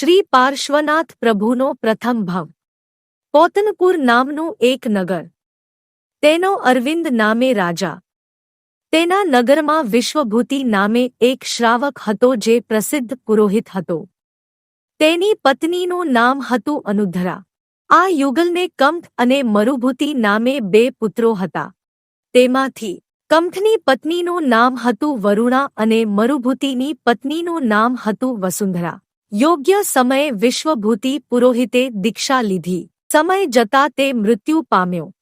શ્રી પાર્શ્વનાથ પ્રભુનો પ્રથમ ભવ. પોતનપુર નામનું એક નગર. તેનો અરવિંદ નામે રાજા. તેના નગરમાં વિશ્વભૂતિ નામે એક શ્રાવક હતો જે પ્રસિદ્ધ પુરોહિત હતો. તેની પત્નીનું નામ હતું અનુધરા. આ યુગલને કંઠ અને મરુભૂતિ નામે બે પુત્રો હતા. તેમાંથી કંઠની પત્નીનું નામ હતું વરુણા અને મરુભૂતિની પત્નીનું નામ હતું વસુંધરા. યોગ્ય સમયે વિશ્વભૂતિ પુરોહિતે દીક્ષા લીધી. સમય જતા તે મૃત્યુ પામ્યો.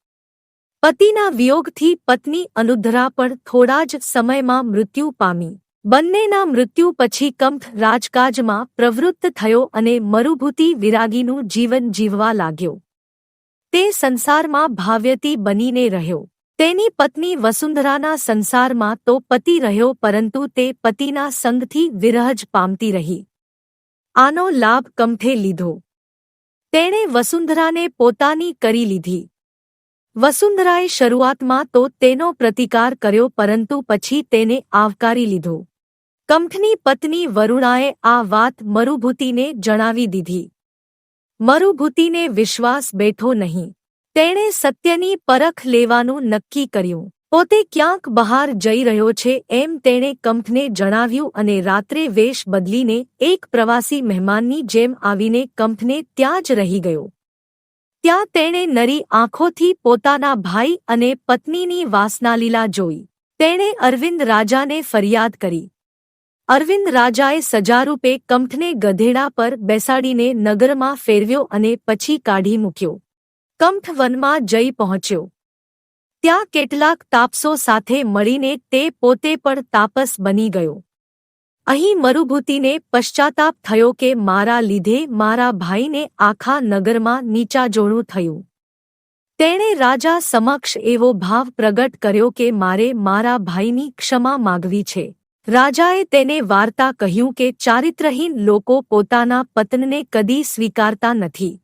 પતિના વિયોગથી પત્ની અનુધરા પણ થોડા જ સમયમાં મૃત્યુ પામી. બંનેના મૃત્યુ પછી કંઠ રાજકાજમાં પ્રવૃત્ત થયો અને મરુભૂતિ વિરાગીનું જીવન જીવવા લાગ્યો. તે સંસારમાં ભાવ્યતી બનીને રહ્યો. તેની પત્ની વસુંધરાના સંસારમાં તો પતિ રહ્યો પરંતુ તે પતિના સંગથી વિરહજ પામતી રહી. આનો લાભ કંઠે લીધો. તેણે વસુંધરાને પોતાની કરી લીધી. વસુંધરાએ શરૂઆતમાં તો તેનો પ્રતિકાર કર્યો પરંતુ પછી તેને આવકારી લીધો. કંઠની પત્ની વરુણાએ આ વાત મરુભૂતિને જણાવી દીધી. મરુભૂતિને વિશ્વાસ બેઠો નહીં. તેણે સત્યની પરખ લેવાનું નક્કી કર્યું. પોતે ક્યાંક બહાર જઈ રહ્યો છે એમ તેણે કંપને જણાવ્યું અને રાત્રે વેશ બદલીને એક પ્રવાસી મહેમાનની જેમ આવીને કંપને ત્યાં જ રહી ગયો. ત્યાં તેણે નરી આંખોથી પોતાના ભાઈ અને પત્નીની વાસનાલીલા જોઈ. તેણે અરવિંદ રાજાને ફરિયાદ કરી. અરવિંદ રાજાએ સજારૂપે કંઠને ગધેડા પર બેસાડીને નગરમાં ફેરવ્યો અને પછી કાઢી મૂક્યો. કંઠ વનમાં જઈ પહોંચ્યો. ત્યાં કેટલાક તાપસો સાથે મળીને તે પોતે પણ તાપસ બની ગયો. અહીં મરુભૂતિને પશ્ચાતાપ થયો કે મારા લીધે મારા ભાઈને આખા નગરમાં નીચાજોણું થયું. તેણે રાજા સમક્ષ એવો ભાવ પ્રગટ કર્યો કે મારે મારા ભાઈની ક્ષમા માગવી છે. રાજાએ તેને વાર્તા કહ્યું કે ચારિત્રહીન લોકો પોતાના પતનને કદી સ્વીકારતા નથી.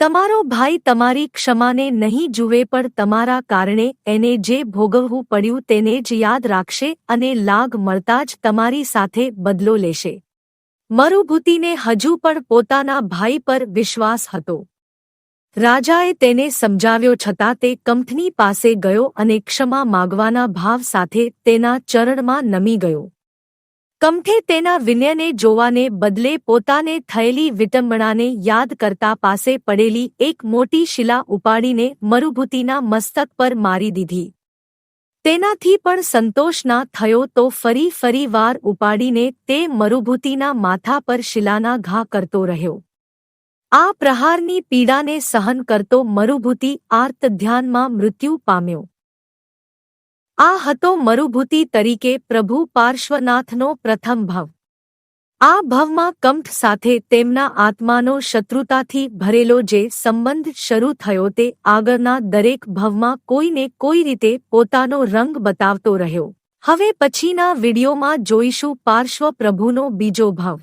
તમારો ભાઈ તમારી ક્ષમાને નહીં જુએ પણ તમારા કારણે એને જે ભોગવવું પડ્યું તેને જ યાદ રાખશે અને લાગ મળતા જ તમારી સાથે બદલો લેશે. મરુભૂતિને હજુ પણ પોતાના ભાઈ પર વિશ્વાસ હતો. રાજાએ તેને સમજાવ્યો છતાં તે કંપની પાસે ગયો અને ક્ષમા માગવાના ભાવ સાથે તેના ચરણમાં નમી ગયો. કમઠે તેના વિનયને જોવાને બદલે પોતાને થયેલી વિટંબણાને યાદ કરતા પાસે પડેલી એક મોટી શિલા ઉપાડીને મરુભૂતિના મસ્તક પર મારી દીધી. તેનાથી પણ સંતોષ ના થયો તો ફરી ફરી વાર ઉપાડીને તે મરુભૂતિના માથા પર શિલાના ઘા કરતો રહ્યો. આ પ્રહારની પીડાને સહન કરતો મરુભૂતિ આર્ત ધ્યાનમાં મૃત્યુ પામ્યો. આ હતો મરુભૂતિ તરીકે પ્રભુ પાર્શ્વનાથનો પ્રથમ ભવ. આ ભવમાં કંઠ સાથે તેમના આત્માનો શત્રુતાથી ભરેલો જે સંબંધ શરૂ થયો તે આગળના દરેક ભવમાં કોઈને કોઈ રીતે પોતાનો રંગ બતાવતો રહ્યો. હવે પછીના વિડીયોમાં જોઈશું પાર્શ્વ પ્રભુનો બીજો ભવ.